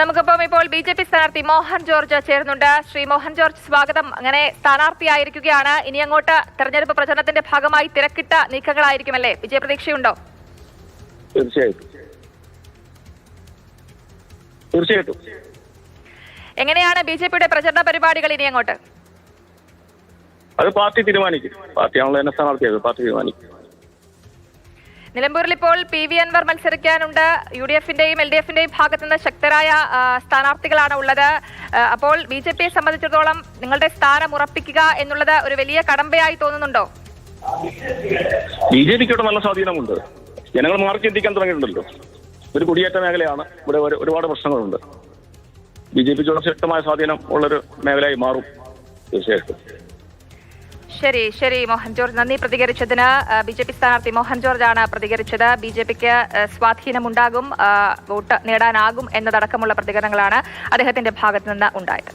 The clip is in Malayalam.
നമുക്കിപ്പം ഇപ്പോൾ ബി ജെ പി സ്ഥാനാർത്ഥി മോഹൻ ജോർജ് ചേരുന്നുണ്ട്. ശ്രീ മോഹൻ ജോർജ് സ്വാഗതം. അങ്ങനെ സ്ഥാനാർത്ഥിയായിരിക്കുകയാണ്. ഇനി അങ്ങോട്ട് തെരഞ്ഞെടുപ്പ് പ്രചരണത്തിന്റെ ഭാഗമായി തിരക്കിട്ട നീക്കങ്ങളായിരിക്കുമല്ലേ? വിജയപ്രതീക്ഷയുണ്ടോ? തീർച്ചയായിട്ടും. തീർച്ചയായിട്ടും. എങ്ങനെയാണ് ബി ജെ പിയുടെ പ്രചരണ പരിപാടികൾ ഇനി അങ്ങോട്ട്? അത് പാർട്ടി തീരുമാനിക്കും. പാർട്ടിയാണല്ലോ എന്നെ സ്ഥാനാർത്ഥിയായത്. പാർട്ടി തീരുമാനിക്കും. നിലമ്പൂരിൽ ഇപ്പോൾ പി വി അൻവർ മത്സരിക്കാനുണ്ട്. യു ഡി എഫിന്റെയും എൽ ഡി എഫിന്റെയും ഭാഗത്തു നിന്ന് ശക്തരായ സ്ഥാനാർത്ഥികളാണ് ഉള്ളത്. അപ്പോൾ ബി ജെ പിയെ സംബന്ധിച്ചിടത്തോളം നിങ്ങളുടെ സ്ഥാനം ഉറപ്പിക്കുക എന്നുള്ളത് ഒരു വലിയ കടമ്പയായി തോന്നുന്നുണ്ടോ? ബി ജെ പിക്ക് ഇവിടെ നല്ല സ്വാധീനമുണ്ട്. ജനങ്ങൾ മാറി ചിന്തിക്കാൻ തുടങ്ങിയിട്ടുണ്ടല്ലോ. ഒരു കുടിയേറ്റ മേഖലയാണ്. ഇവിടെ ഒരുപാട് പ്രശ്നങ്ങളുണ്ട്. ബി ജെ പിക്ക് ശക്തമായ സ്വാധീനം ഉള്ളൊരു മേഖലയായി മാറും തീർച്ചയായിട്ടും. ശരി ശരി മോഹൻ ജോർജ്. നന്ദി പ്രതികരിച്ചതിന്. ബി ജെ പി സ്ഥാനാർത്ഥി മോഹൻ ജോർജ് ആണ് പ്രതികരിച്ചത്. ബി ജെ പിക്ക് സ്വാധീനമുണ്ടാകും വോട്ട് നേടാനാകും എന്നതടക്കമുള്ള പ്രതികരണങ്ങളാണ് അദ്ദേഹത്തിന്റെ ഭാഗത്തു നിന്ന് ഉണ്ടായത്.